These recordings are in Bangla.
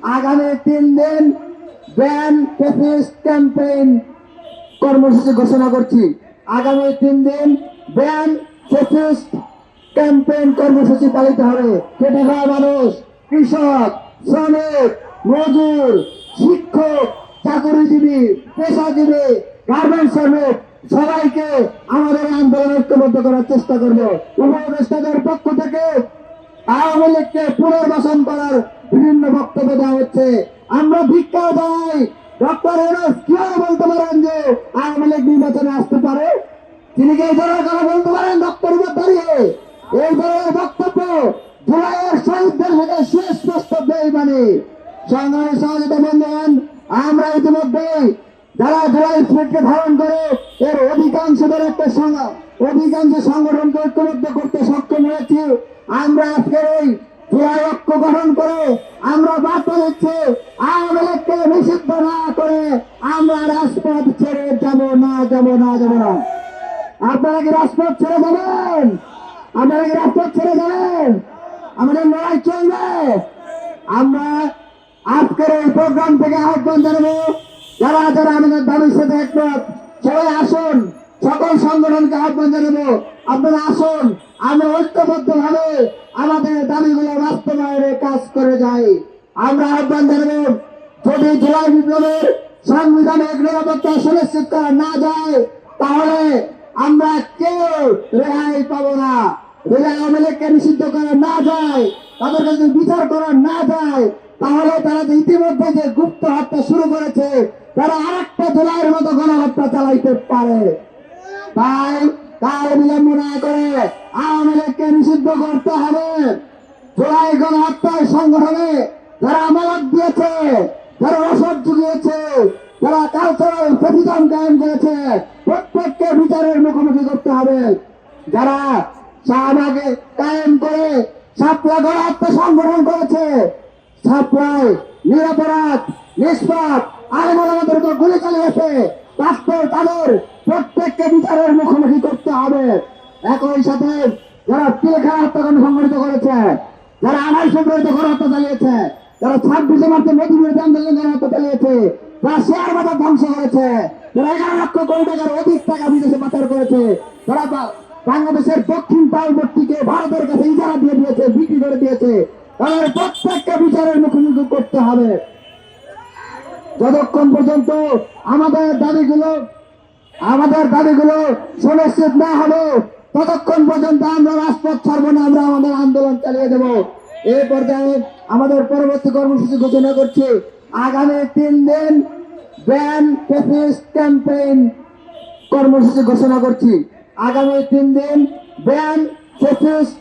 আগামী তিন দিন ব্যান ফেসিস্ট ক্যাম্পেইন কর্মসূচি ঘোষণা করছি। আগামী তিন দিন ব্যান ফেসিস্ট ক্যাম্পেইন কর্মসূচি পালিত হবে। খেটে খাওয়া মানুষ, কৃষক, শ্রমিক, মজুর, শিক্ষক, চাকরিজীবী, পেশাজীবী, গার্মেন্টস শ্রমিক, সবাইকে আমাদের আন্দোলন ঐক্যবদ্ধ করার চেষ্টা করব। উপদেষ্টাদের পক্ষ থেকে আওয়ামী লীগকে পুনর্বাসন করার বিভিন্ন বক্তব্য দেওয়া হচ্ছে। আমরা ভিক্ষা দেয় ডক্টর এরস কীভাবে বলতে পারেন যে আওয়ামী লীগ নির্বাচনে আসতে পারে? তিনি কি এই ধরনের কথা বলতে পারেন ডক্টর উপর দাঁড়িয়ে এই ধরনের বক্তব্য জুলাইয়ের শহীদদের সাথে সুস্পষ্ট মানে। সংগ্রামী সহযোগিতা বন্ধুগণ আমরা ইতিমধ্যে যারা জুলাই স্পিডকে ধারণ করে, এর অধিকাংশদের একটা অধিকাংশ সংগঠনকে ঐক্যবদ্ধ করতে সক্ষম হয়েছি। আমরা আজকের এই জুলাই ঐক্য গঠন করে আমরা বার্তা দিচ্ছি আওয়ামী লীগকে নিষিদ্ধ না করে আমরা রাজপথ ছেড়ে যাব না যাব না যাব না। আপনারা কি রাজপথ ছেড়ে যাবেন? আপনারা কি রাজপথ ছেড়ে যাবেন? আমাদের লড়াই চলবে। আমরা আজকের এই প্রোগ্রাম থেকে আহ্বান জানাব, যারা যারা আমাদের দাবির সাথে একমত, সবাই আসুন, সকল সংগঠনকে আহ্বান জানাব। আপনারা আসুন আমরা ঐক্যবদ্ধ ভাবে আমাদের দাবিগুলো বাস্তবায়নে কাজ করে যাই। আমরা আহ্বান জানাব, যদি জুলাই বিপ্লবের সংবিধানের নিরাপত্তা সুনিশ্চিত করা না যায়, তাহলে আমরা কেউ রেহাই পাবো না। যদি নিষিদ্ধ করা না যায়, তাদেরকে যদি বিচার করা না যায়, তাহলে তারা যে ইতিমধ্যে যে গুপ্ত হত্যা শুরু করেছে, তারা আরেকটা জুলাইয়ের মতো গণহত্যা চালাইতে পারে। তাই কাল বিলম্ব না করে আওয়ামী লীগকে নিষিদ্ধ করতে হবে। জুলাই গণহত্যার সংগঠনে যারা আমানত দিয়েছে, যারা রসদ জুগিয়েছে, যারা কালচারাল প্রতিদান কায়েম করেছে, প্রত্যেককে বিচারের মুখোমুখি করতে হবে। যারা শাহবাগে কায়েম করে সাপলা গণহত্যা সংগঠন করেছে সাপ্লাই নিরাপরাধ, নিষ্পাপ আলমান আমাদের উপর গুলি চালিয়েছে তাদের তাদের প্রত্যেককে বিচারের মুখোমুখি করতে হবে। একই সাথে যারা পিলখানা হত্যাকাণ্ড সংগঠিত করেছে, যারা আড়াই সংগঠিত গণহত্যা চালিয়েছে, যারা ছাব্বিশে মার্চে মোদী বিরোধী আন্দোলন গণহত্যা চালিয়েছে, যারা শেয়ার বাজার ধ্বংস করেছে, যারা এগারো লক্ষ কোটি টাকার অধিক টাকা বিদেশে পাচার করেছে তারা বাংলাদেশের দক্ষিণ পার্বতীকে ভারতের কাছে ইজারা দিয়ে দিয়েছে, বিক্রি করে দিয়েছে, তাদের প্রত্যেককে বিচারের মুখোমুখি করতে হবে। যতক্ষণ পর্যন্ত আমাদের দাবিগুলো আমাদের দাবিগুলো সুনিশ্চিত না হবে ততক্ষণ পর্যন্ত আমরা রাজপথ ছাড়বো না, আমরা আমাদের আন্দোলন চালিয়ে দেব। এই পর্যায়ে আমাদের পরবর্তী কর্মসূচি ঘোষণা করছি। আগামী তিন দিন ক্যাম্পেইন কর্মসূচি ঘোষণা করছি। আগামী তিন দিন ব্যান ফেসিস্ট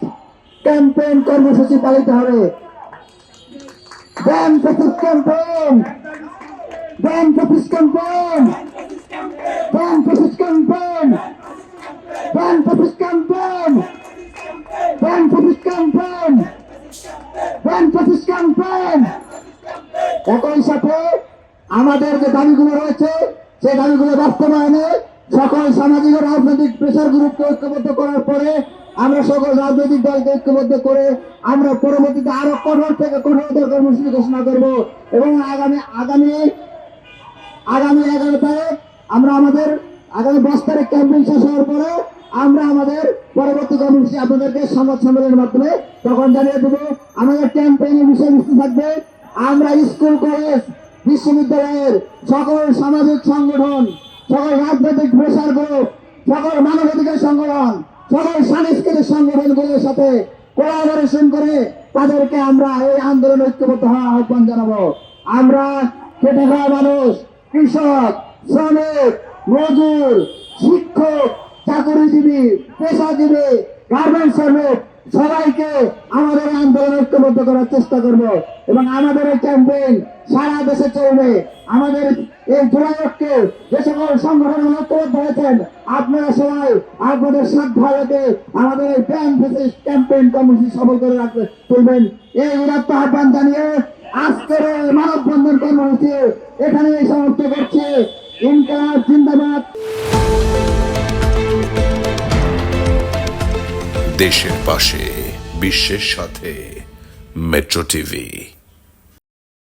ক্যাম্পেইন কর্মসূচি পালিত হবে। Ban fascist campaign! Ban campaign! Ban fascist campaign ban fascist campaign ban fascist campaign ban fascist campaign একই সাথে আমাদের যে দাবিগুলো রয়েছে, সেই দাবিগুলো বাস্তবায়নে সকল সামাজিক ও রাজনৈতিক প্রেসার গ্রুপকে ঐক্যবদ্ধ করার পরে আমরা সকল রাজনৈতিক দলকে ঐক্যবদ্ধ করে আমরা পরবর্তীতে আরও কঠোর থেকে কঠোরতর কর্মসূচি ঘোষণা করব এবং আগামী আগামী আগামী এগারো তারিখ আমরা আমাদের আগামী দশ তারিখ ক্যাম্পেইন শেষ হওয়ার পরে আমরা আমাদের পরবর্তী কর্মসূচি আপনাদেরকে সংবাদ সম্মেলনের মাধ্যমে তখন জানিয়ে দেবো। আমাদের ক্যাম্পেইনের বিষয়বস্তু থাকবে। আমরা স্কুল, কলেজ, বিশ্ববিদ্যালয়ের সকল সামাজিক সংগঠন, সকল রাজনৈতিক প্রেসার গ্রুপ, সকল মানবাধিকার সংগঠন, সকল সাংস্কৃতিক সংগঠনগুলোর সাথে কোলাবোরেশন করে তাদেরকে আমরা এই আন্দোলন ঐক্যবদ্ধ হওয়ার আহ্বান জানাব। আমরা খেটে খাওয়া মানুষ, কৃষক শ্রমিক, মজুর, শিক্ষক, চাকরিজীবী, পেশাজীবী গার্মেন্টস শ্রমিক, সবাইকে আমাদের আন্দোলন ঐক্যবদ্ধ করার চেষ্টা করব এবং আমাদের এই ক্যাম্পেইন সারা দেশে চলবে। আমাদের এই জুলাইকে যে সকল সংগঠন ঐক্যবদ্ধ হয়েছেন, আপনারা সবাই আপনাদের সাধ্যালয়কে আমাদের এই ক্যাম্পেইন কর্মসূচি সফল করে রাখবে তুলবেন। এই উদাত্ত আহ্বান জানিয়ে আজকের এই মানববন্ধন কর্মসূচি এখানে সমাপ্ত করছে। ইনকার জিন্দাবাদ। দেশের পাশে বিশ্বের সাথে মেট্রো টিভি।